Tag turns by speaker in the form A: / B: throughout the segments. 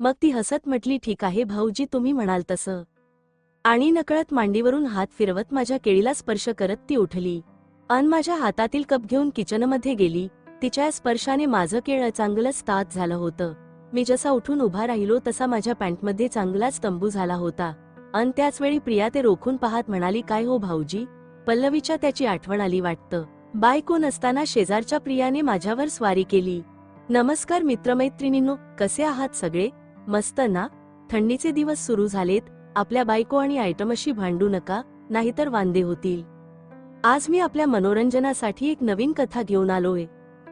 A: मग ती हसत म्हटली ठीक आहे भाऊजी तुम्ही म्हणाल तसं. आणि नकळत मांडीवरून हात फिरवत माझ्या केळीला स्पर्श करत ती उठली. अन माझ्या हातातील कप घेऊन किचनमध्ये गेली. तिच्या स्पर्शाने माझं केळ चांगलंच तात झालं होतं. मी जसा उठून उभा राहिलो तसा माझ्या पॅन्टमध्ये चांगलाच तंबू झाला होता. अन त्याच वेळी प्रिया ते रोखून पाहत म्हणाली काय हो भाऊजी? पल्लवीच्या त्याची आठवण आली वाटतं. बायको नसताना शेजारच्या प्रियाने माझ्यावर स्वारी केली. नमस्कार मित्रमैत्रिणींनो कसे आहात सगळे? मस्त ना? थंडीचे दिवस सुरू झालेत आपल्या बायको आणि आयटमशी भांडू नका नाहीतर वांदे होतील. आज मी आपल्या मनोरंजनासाठी एक नवीन कथा घेऊन आलोय.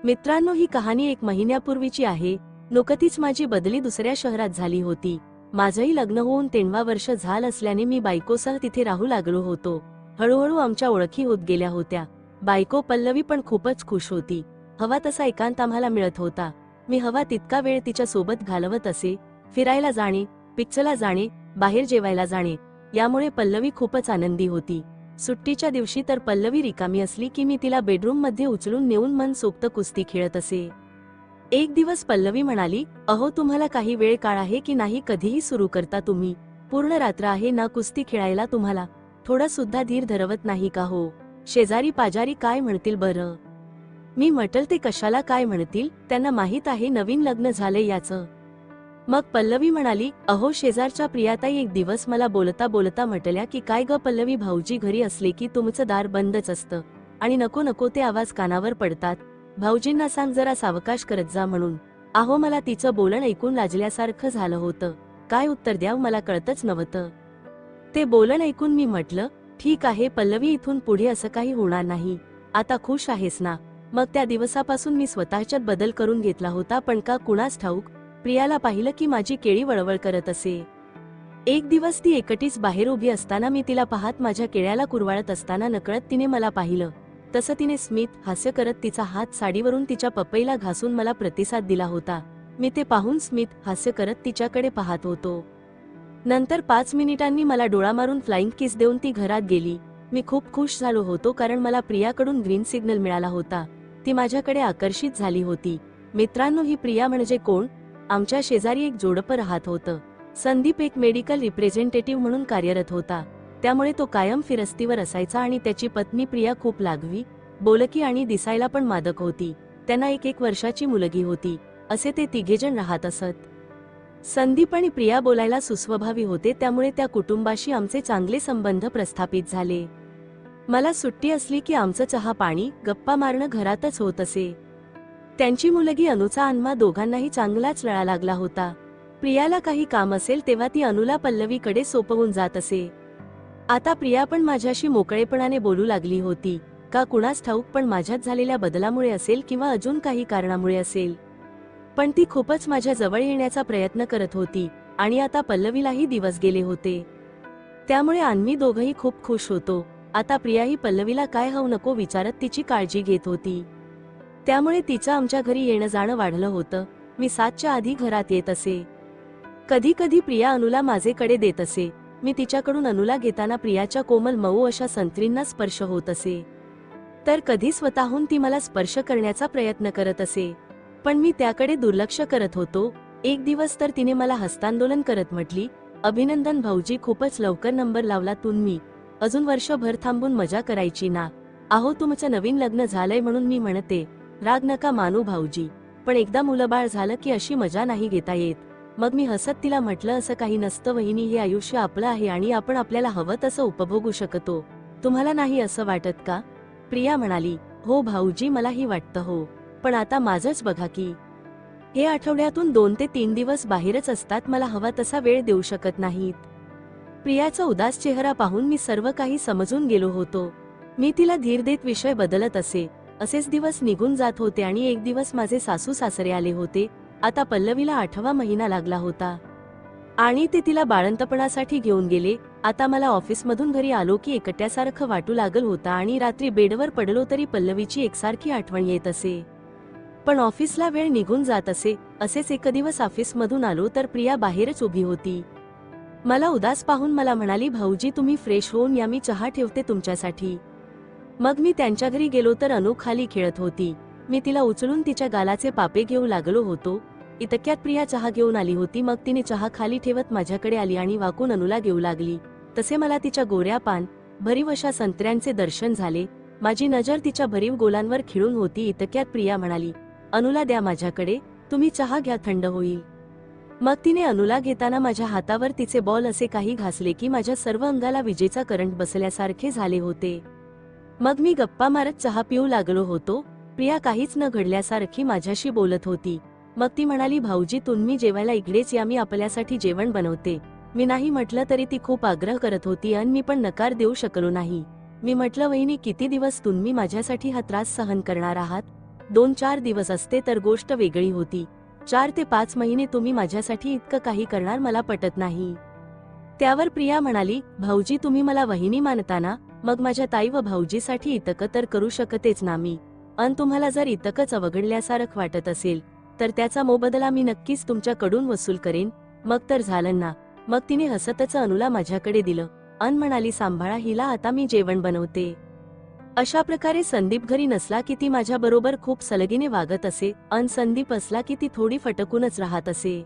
A: मित्रांनो ही कहाणी एक महिन्यापूर्वीची आहे. नुकतीच माझी बदली दुसऱ्या शहरात झाली होती. माझंही लग्न होऊन तेंडवा वर्ष झाल असल्याने मी बायकोसह तिथे राहू लागलो होतो. हळूहळू आमच्या ओळखी होत गेल्या होत्या. बायको पल्लवी पण खूपच खुश होती. हवा तसा एकांत आम्हाला मिळत होता. मी हवा तितका वेळ तिच्या सोबत घालवत असे फिरायला जाणे पिक्चरला जाणे बाहेर जेवायला जाणे यामुळे पल्लवी खूपच आनंदी होती. सुट्टीच्या दिवशी तर पल्लवी रिकामी असली की मी तिला बेडरूममध्ये उचलून नेऊन मन सोक्त कुस्ती खेळत असे. एक दिवस पल्लवी म्हणाली अहो तुम्हाला काही वेळ काळ आहे की नाही? कधीही सुरू करता तुम्ही. पूर्ण रात्र आहे ना कुस्ती खेळायला तुम्हाला? थोडा सुद्धा धीर धरवत नाही का हो? शेजारी पाजारी काय म्हणतील बरं? मी म्हटल ते कशाला काय म्हणतील? त्यांना माहीत आहे नवीन लग्न झालंय याचं. मग पल्लवी म्हणाली अहो शेजारच्या प्रियाताई एक दिवस मला बोलता बोलता म्हटल्या की काय ग पल्लवी भाऊजी घरी असले की तुमचं दार बंदच असतं आणि नको नको ते आवाज कानावर पडतात. भाऊजींना सांग जरा सावकाश करत जा म्हणून. अहो मला तिचं बोलणं ऐकून लाजल्यासारखं झालं होतं. काय उत्तर द्याव मला कळतच नव्हतं. ते बोलणं ऐकून मी म्हटलं ठीक आहे पल्लवी इथून पुढे असं काही होणार नाही. आता खुश आहेस ना? मग त्या दिवसापासून मी स्वतःच्यात बदल करून घेतला होता पण का कुणास ठाऊक? प्रियाला पाहिलं की माझी केळी वळवळ करत असे. एक दिवस ती एकटीच बाहेर उभी असताना मी तिला पाहत माझ्या केळ्याला कुरवाळत असताना नकळत तिने मला पाहिलं. तसं तिने स्मित हास्य करत तिचा हात साडीवरून तिच्या पपईला घासून मला प्रतिसाद दिला होता. मी ते पाहून स्मित हास्य करत तिच्याकडे पाहत होतो. नंतर पाच मिनिटांनी मला डोळा मारून फ्लाइंग किस देऊन ती घरात गेली. मी खूप खुश झालो होतो कारण मला प्रियाकडून ग्रीन सिग्नल मिळाला होता. ती माझ्याकडे आकर्षित झाली होती. मित्रांनो ही प्रिया म्हणजे कोण? आमच्या शेजारी एक जोडपं राहत होतं. संदीप एक मेडिकल रिप्रेझेंटेटिव्ह म्हणून कार्यरत होता. त्यामुळे तो कायम फिरस्तीवर असायचा आणि त्याची पत्नी प्रिया खूप लागवी बोलकी आणि दिसायला पण मादक होती. त्यांना एक एक वर्षाची मुलगी होती. असे ते तिघेजण राहत असत. संदीप आणि प्रिया बोलायला सुस्वभावी होते त्यामुळे त्या कुटुंबाशी आमचे चांगले संबंध प्रस्थापित झाले. मला सुट्टी असली की आमचं चहा पाणी गप्पा मारणं घरातच होत असे. त्यांची मुलगी अनुचा अन्मा दोघांनाही चांगलाच लळा लागला होता. प्रियाला काही काम असेल तेव्हा ती अनुला पल्लवीकडे सोपवून जात असे. आता प्रिया पण माझ्याशी मोकळेपणाने बोलू लागली होती. का कुणास ठाऊक पण माझ्यात झालेल्या बदलामुळे असेल किंवा अजून काही कारणामुळे असेल. पण ती खूपच माझ्या जवळ येण्याचा प्रयत्न करत होती आणि आता पल्लवीलाही दिवस गेले होते. त्यामुळे आम्ही दोघंही खूप खुश होतो. आता प्रियाही पल्लवीला काय हवं नको विचारत तिची काळजी घेत होती. त्यामुळे तिचं आमच्या घरी येणं जाणं वाढलं होतं. मी सातच्या आधी घरात येत असे. कधी कधी प्रिया अनुला माझेकडे देत असे. मी तिच्याकडून अनुला घेताना प्रियाच्या कोमल मऊ अशा संत्रींना स्पर्श होत असे. तर कधी स्वतःहून ती मला स्पर्श करण्याचा प्रयत्न करत असे. पण मी त्याकडे दुर्लक्ष करत होतो. एक दिवस तर तिने मला हस्तांदोलन करत म्हटली अभिनंदन भाऊजी खूपच लवकर नंबर लावला तुम्ही अजून वर्षभर थांबून मजा करायची ना. अहो तुमचं नवीन लग्न झालंय म्हणून मी म्हणते. राग नका मानू भाऊजी. पण एकदा मुलंबाळ झालं की अशी मजा नाही घेता येत. मग मी हसत तिला म्हटलं असं काही नसतं वहिनी हे आयुष्य आपलं आहे आणि आपण आपल्याला हवं तसं उपभोगू शकतो. तुम्हाला नाही असं वाटत का? प्रिया म्हणाली हो भाऊजी मलाही वाटतं हो. पण आता माझंच बघा की. हे आठवड्यातून दोन ते तीन दिवस बाहेरच असतात मला हवा तसा वेळ देऊ शकत नाहीत. प्रियाचा उदास चेहरा पाहून मी सर्व काही समजून गेलो होतो. मी तिला धीर देत विषय बदलत असे. असेच दिवस निघून जात होते आणि एक दिवस माझे सासू सासरे आले होते. आता पल्लवीला आठवा महिना लागला होता. आणि ते तिला बाळंतपणासाठी घेऊन गेले. आता मला ऑफिसमधून घरी आलो की एकट्यासारखं वाटू लागल होता आणि रात्री बेडवर पडलो तरी पल्लवीची एकसारखी आठवण येत असे. पण ऑफिसला वेळ निघून जात असे. असेच एक दिवस ऑफिसमधून आलो तर प्रिया बाहेरच उभी होती. मला उदास पाहून मला म्हणाली भाऊजी तुम्ही फ्रेश होऊन या मी चहा ठेवते तुमच्यासाठी. मग मी त्यांच्या घरी गेलो तर अनु खाली खेळत होती. मी तिला उचलून तिच्या गालाचे पापे घेऊ लागलो होतो. इतक्यात प्रिया चहा घेऊन आली होती. मग तिने चहा खाली ठेवत माझ्याकडे आली आणि वाकून अनुला घेऊ लागली. तसे मला तिच्या गोऱ्या पान भरीव अशा संत्र्यांचे दर्शन झाले. माझी नजर तिच्या भरीव गोलांवर खिळून होती. इतक्यात प्रिया म्हणाली अनुला द्या माझ्याकडे तुम्ही चहा घ्या थंड होईल. मग तिने अनुला घेताना माझ्या हातावर तिचे बॉल असे काही घासले की माझ्या सर्व अंगाला विजेचा करंट बसल्यासारखे झाले होते. मग मी गप्पा मारत चहा पिऊ लागलो होतो. प्रिया काहीच न घडल्यासारखी माझ्याशी बोलत होती. मग ती म्हणाली भाऊजी तुम्ही जेवायला इकडेच या मी आपल्यासाठी जेवण बनवते. मी नाही म्हटलं तरी ती खूप आग्रह करत होती आणि मी पण नकार देऊ शकलो नाही. मी म्हटलं वहिनी किती दिवस तुम्ही माझ्यासाठी हा त्रास सहन करणार आहात? दोन चार दिवस असते तर गोष्ट वेगळी होती. चार ते पाच महिने तुम्ही माझ्यासाठी इतकं काही करणार मला पटत नाही. त्यावर प्रिया म्हणाली भाऊजी तुम्ही मला वहिनी मानताना मग माझ्या ताई व भाऊजीसाठी इतकं तर करू शकतेच ना मी. अन तुम्हाला जर इतकंच अवघडल्यासारखं वाटत असेल तर त्याचा मोबदला मी नक्कीच तुमच्याकडून वसूल करेन. मग तर झालं ना. मग तिने हसतच अनुला माझ्याकडे दिलं. अन म्हणाली सांभाळा हिला आता मी जेवण बनवते. अशा प्रकारे संदीप घरी नसला की ती माझ्या बरोबर खूप सलगीने वागत असे अन संदीप असला की ती थोडी फटकूनच राहत असे.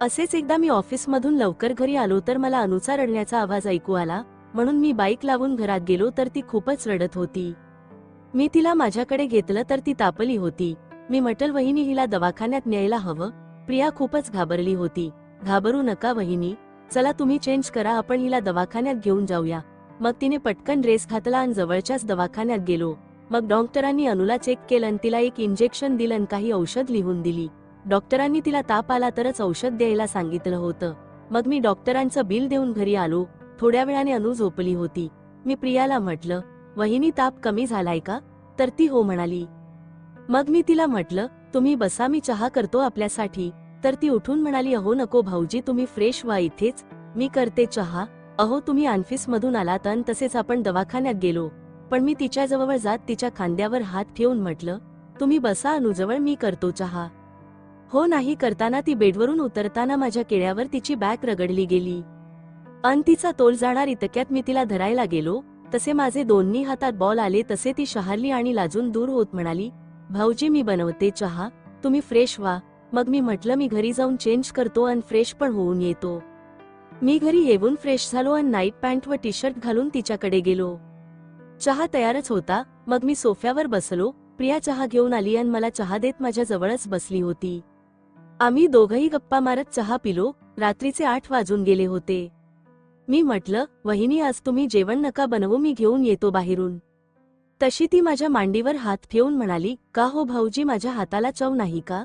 A: असेच एकदा मी ऑफिसमधून लवकर घरी आलो तर मला अनुचा रडण्याचा आवाज ऐकू आला. म्हणून मी बाईक लावून घरात गेलो तर ती खूपच रडत होती. मी तिला माझ्याकडे घेतलं तर ती तापली होती. मी म्हटल वहिनी हिला दवाखान्यात न्यायला हवं. प्रिया खूपच घाबरली होती. घाबरू नका वहिनी. चला तुम्ही चेंज करा आपण हिला दवाखान्यात घेऊन जाऊया. मग तिने पटकन ड्रेस घातला आणि जवळच्याच दवाखान्यात गेलो. मग डॉक्टरांनी अनुला चेक केलं तिला एक इंजेक्शन दिलं आणि काही औषध लिहून दिली. डॉक्टरांनी तिला ताप आला तरच औषध द्यायला सांगितलं होतं. मग मी डॉक्टरांचं बिल देऊन घरी आलो. थोड्या वेळाने अनु झोपली होती. मी प्रियाला म्हटलं वहिनी ताप कमी झालाय का? तर ती हो म्हणाली. मग मी तिला म्हटलं तुम्ही बसा मी चहा करतो आपल्यासाठी. तर ती उठून म्हणाली अहो नको भाऊजी तुम्ही फ्रेश व्हा इथेच. मी करते चहा. अहो तुम्ही आनफिस मधून आलात अन तसेच आपण दवाखान्यात गेलो. पण मी तिच्या जवळ जात तिच्या खांद्यावर हात ठेवून म्हटलं तुम्ही बसा अनुजवळ मी करतो चहा. हो नाही करताना ती बेडवरून उतरताना माझ्या केळ्यावर तिची बॅग रगडली गेली. अन तिचा तोल जाणार इतक्यात मी तिला धरायला गेलो तसे माझे दोन्ही हातात बॉल आले तसे ती शहारली आणि लाजून दूर होत म्हणाली भाऊजी मी बनवते चहा तुम्ही फ्रेश व्हा. मग मी म्हटलं मी घरी जाऊन चेंज करतो आणि फ्रेश पण होऊन येतो. मी घरी येऊन फ्रेश झालो आणि नाईट पॅन्ट व टी शर्ट घालून तिच्याकडे गेलो. चहा तयारच होता मग मी सोफ्यावर बसलो प्रिया चहा घेऊन आली आणि मला चहा देत माझ्या जवळच बसली होती. आम्ही दोघही गप्पा मारत चहा पिलो रात्रीचे आठ वाजून गेले होते. मी म्हटलं वहिनी आज तुम्ही जेवण नका बनवू मी घेऊन येतो बाहेरून. तशी ती माझ्या मांडीवर हात ठेवून म्हणाली का हो भाऊजी माझ्या हाताला चव नाही का?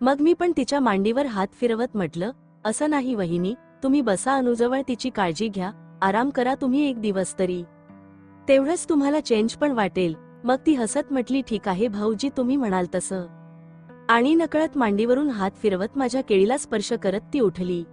A: मग मी पण तिच्या मांडीवर हात फिरवत म्हटलं असं नाही वहिनी तुम्ही बसा अनुजवळ तिची काळजी घ्या आराम करा तुम्ही एक दिवस तरी. तेवढंच तुम्हाला चेंज पण वाटेल. मग ती हसत म्हटली ठीक आहे भाऊजी तुम्ही म्हणाल तसं. आणि नकळत मांडीवरून हात फिरवत माझ्या केळीला स्पर्श करत ती उठली.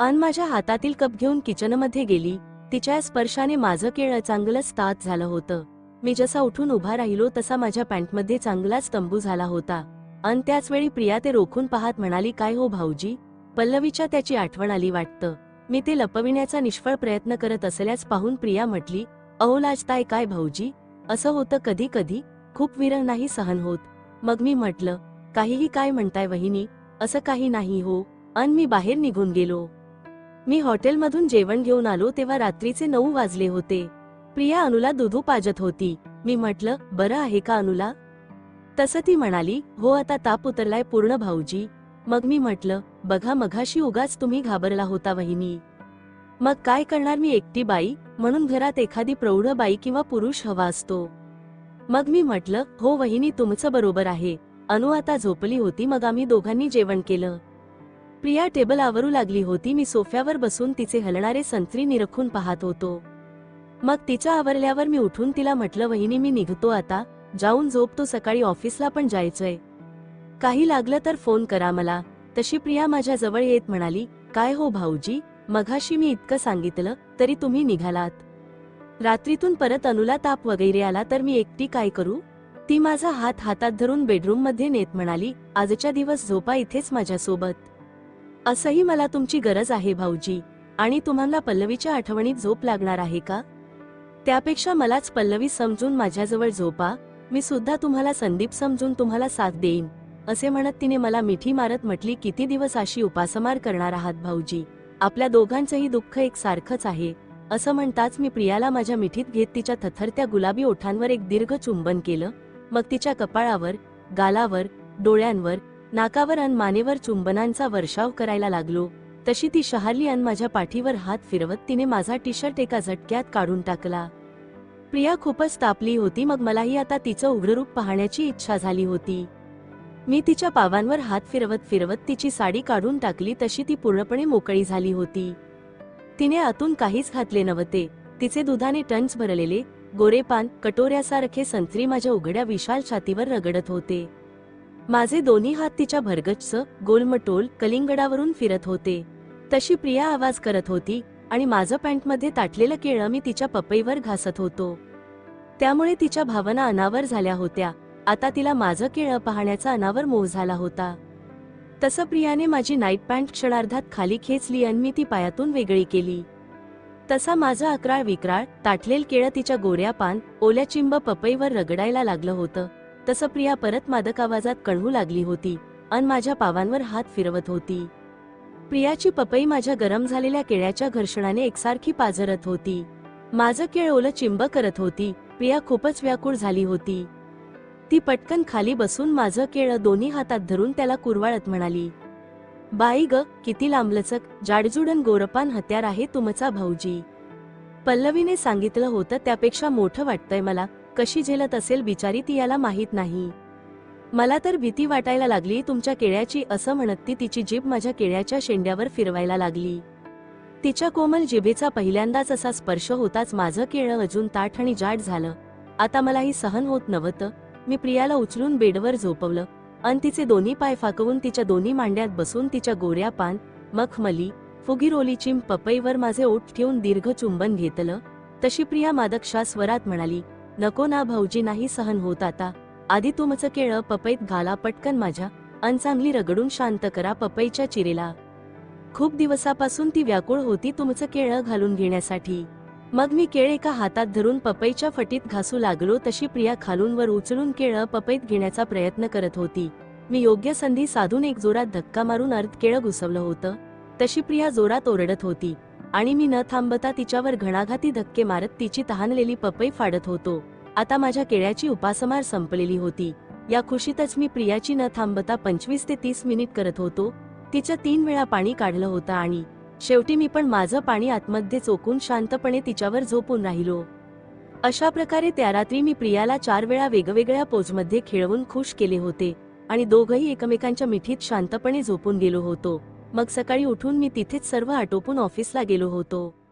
A: अन माझ्या हातातील कप घेऊन किचनमध्ये गेली. तिच्या स्पर्शाने माझं केळ चांगलंच तात झालं होतं. मी जसा उठून उभा राहिलो तसा माझ्या पॅन्टमध्ये चांगलाच तंबू झाला होता. अन त्याच वेळी प्रिया ते रोखून पाहत म्हणाली काय हो भाऊजी? पल्लवीच्या त्याची आठवण आली वाटतं. मी ते लपविण्याचा निष्फळ प्रयत्न करत असल्यास पाहून प्रिया म्हटली अहो लाजताय काय भाऊजी? असं होतं कधी कधी. खूप विरह नाही सहन होत. मग मी म्हटलं काहीही काय म्हणताय वहिनी? असं काही नाही हो. अन मी बाहेर निघून गेलो. मी हॉटेलमधून जेवण घेऊन आलो तेव्हा रात्रीचे नऊ वाजले होते. प्रिया अनुला दुधू पाजत होती. मी म्हटलं बरं आहे का अनुला? तसं ती म्हणाली हो आता ताप उतरलाय पूर्ण भाऊजी. मग मी म्हटलं बघा मघाशी उगाच तुम्ही घाबरला होता वहिनी. मग काय करणार मी एकटी बाई? म्हणून घरात एखादी प्रौढ बाई किंवा पुरुष हवा असतो. मग मी म्हटलं हो वहिनी तुमचं बरोबर आहे. अनु आता झोपली होती मग आम्ही दोघांनी जेवण केलं. प्रिया टेबल आवरू लागली होती. मी सोफ्यावर बसून तिचे हलणारे संत्री निरखून पाहत होतो. मग तिच्या आवरल्यावर मी उठून तिला म्हटलं वहिनी मी निघतो आता. जाऊन झोपतो सकाळी ऑफिसला पण जायचंय. काही लागलं तर फोन करा मला. तशी प्रिया माझ्या जवळ येत म्हणाली काय हो भाऊजी? मघाशी मी इतकं सांगितलं तरी तुम्ही निघालात. रात्रीतून परत अनुला ताप वगैरे आला तर मी एकटी काय करू? ती माझा हात हातात धरून बेडरूममध्ये नेत म्हणाली आजच्या दिवस झोपा इथेच माझ्यासोबत. असंही मला तुमची गरज आहे भाऊजी. आणि तुम्हाला पल्लवीच्या आठवणीत झोप लागणार आहे का? त्यापेक्षा मलाच पल्लवी समजून माझ्याजवळ झोपा. मी सुद्धा तुम्हाला संदीप समजून तुम्हाला साथ देईन असे म्हणत तिने मला मिठी मारत म्हटली किती दिवस अशी उपासमार करणार आहात भाऊजी? आपल्या दोघांचंही दुःख एक सारखंच आहे. असं म्हणताच मी प्रियाला माझ्या मिठीत घेत तिच्या थथरत्या गुलाबी ओठांवर एक दीर्घ चुंबन केलं. मग तिच्या कपाळावर गालावर डोळ्यांवर नाकावर अन मानेवर चुंबनांचा वर्षाव करायला लागलो. तशी ती शहारली अन माझ्या पाठीवर हात फिरवत तिने माझा टी शर्ट एका झटक्यात काढून टाकला. प्रिया खूपच तापली होती मग मलाही आता तिचं उग्ररूप पाहण्याची इच्छा झाली होती. मी तिच्या पावांवर हात फिरवत फिरवत तिची साडी काढून टाकली तशी ती पूर्णपणे मोकळी झाली होती. तिने आतून काहीच घातले नव्हते. तिचे दुधाने टन्स भरलेले गोरेपान कटोऱ्यासारखे संत्री माझ्या उघड्या विशाल छातीवर रगडत होते. माझे दोन्ही हात तिच्या भरगच्च गोलमटोल कलिंगडावरून फिरत होते. तशी प्रिया आवाज करत होती आणि माझं पॅन्टमध्ये ताटलेलं केळं मी तिच्या पपईवर घासत होतो. त्यामुळे तिच्या भावना अनावर झाल्या होत्या. आता तिला माझं केळं पाहण्याचा अनावर मोह झाला होता. तसं प्रियाने माझी नाईट पॅन्ट क्षणार्धात खाली खेचली आणि मी ती पायातून वेगळी केली. तसा माझं अकराळ विक्राळ ताटलेल केळं तिच्या गोऱ्या पान ओल्या चिंब पपईवर रगडायला लागलं होतं. तसं प्रिया परत मादक आवाजात कळवू लागली होती अन माझ्या पावांवर हात फिरवत होती. प्रियाची पपई माझ्या गरम झालेल्या केळ्याच्या घर्षणाने एकसारखी पाझरत होती. माझं केळ ओलं चिंब करत होती. प्रिया खूपच व्याकुळ झाली होती. ती पटकन खाली बसून माझं केळं दोन्ही हातात धरून त्याला कुरवाळत म्हणाली. बाई ग किती लांबलचक जाडजुडन गोरपान हत्यार आहे तुमचा भाऊजी. पल्लवीने सांगितलं होतं त्यापेक्षा मोठं वाटतंय मला कशी झेलत असेल बिचारी ती याला माहीत नाही. मला तर भीती वाटायला लागली तुमच्या केळ्याची असं म्हणत ती तिची जीभ माझ्या केळ्याच्या शेंड्यावर फिरवायला लागली. तिच्या कोमल जिभेचा पहिल्यांदाच असा स्पर्श होताच माझं केळं अजून ताठ आणि जाड झालं. आता मलाही सहन होत नव्हतं. मी प्रियाला उचलून बेडवर झोपवलं. अन तिचे दोन्ही पाय फाकवून तिच्या दोन्ही मांड्यात बसून तिच्या गोऱ्या पान मखमली फुगिरोलीची पपईवर माझे ओठ ठेवून दीर्घ चुंबन घेतलं. तशी प्रिया मादकशा स्वरात म्हणाली नको ना भाऊजी नाही सहन होत आता. आधी तुमचं केळं पपईत घाला पटकन माझ्या. अन चांगली रगडून शांत करा पपईच्या चिरेला. खूप दिवसापासून ती व्याकुळ होती तुमचं केळं घालून घेण्यासाठी. मग मी केळ एका हातात धरून पपईच्या फटीत घासू लागलो तशी प्रिया खालून वर उचलून केळं पपईत घेण्याचा प्रयत्न करत होती. मी योग्य संधी साधून एक जोरात धक्का मारून अर्ध केळं घुसवलं होतं. तशी प्रिया जोरात ओरडत होती. आणि मी न थांबता तिच्यावर घणाघाती धक्के मारत तिची तहानलेली पपई फाडत होतो. आता माझ्या केळ्याची उपासमार संपलेली होती. या खुशीतच मी प्रियाची न थांबता पंचवीस ते तीस मिनिट करत होतो. तिच्या तीन वेळा पाणी काढलं होतं आणि शेवटी मी पण माझं पाणी आतमध्ये चोकून शांतपणे तिच्यावर झोपून राहिलो. अशा प्रकारे त्या रात्री मी प्रियाला चार वेळा वेगवेगळ्या पोजमध्ये खेळवून खुश केले होते आणि दोघही एकमेकांच्या मिठीत शांतपणे झोपून गेलो होतो. मग सकाळी उठून मी तिथेच सर्व आटोपून ऑफिसला गेलो होतो.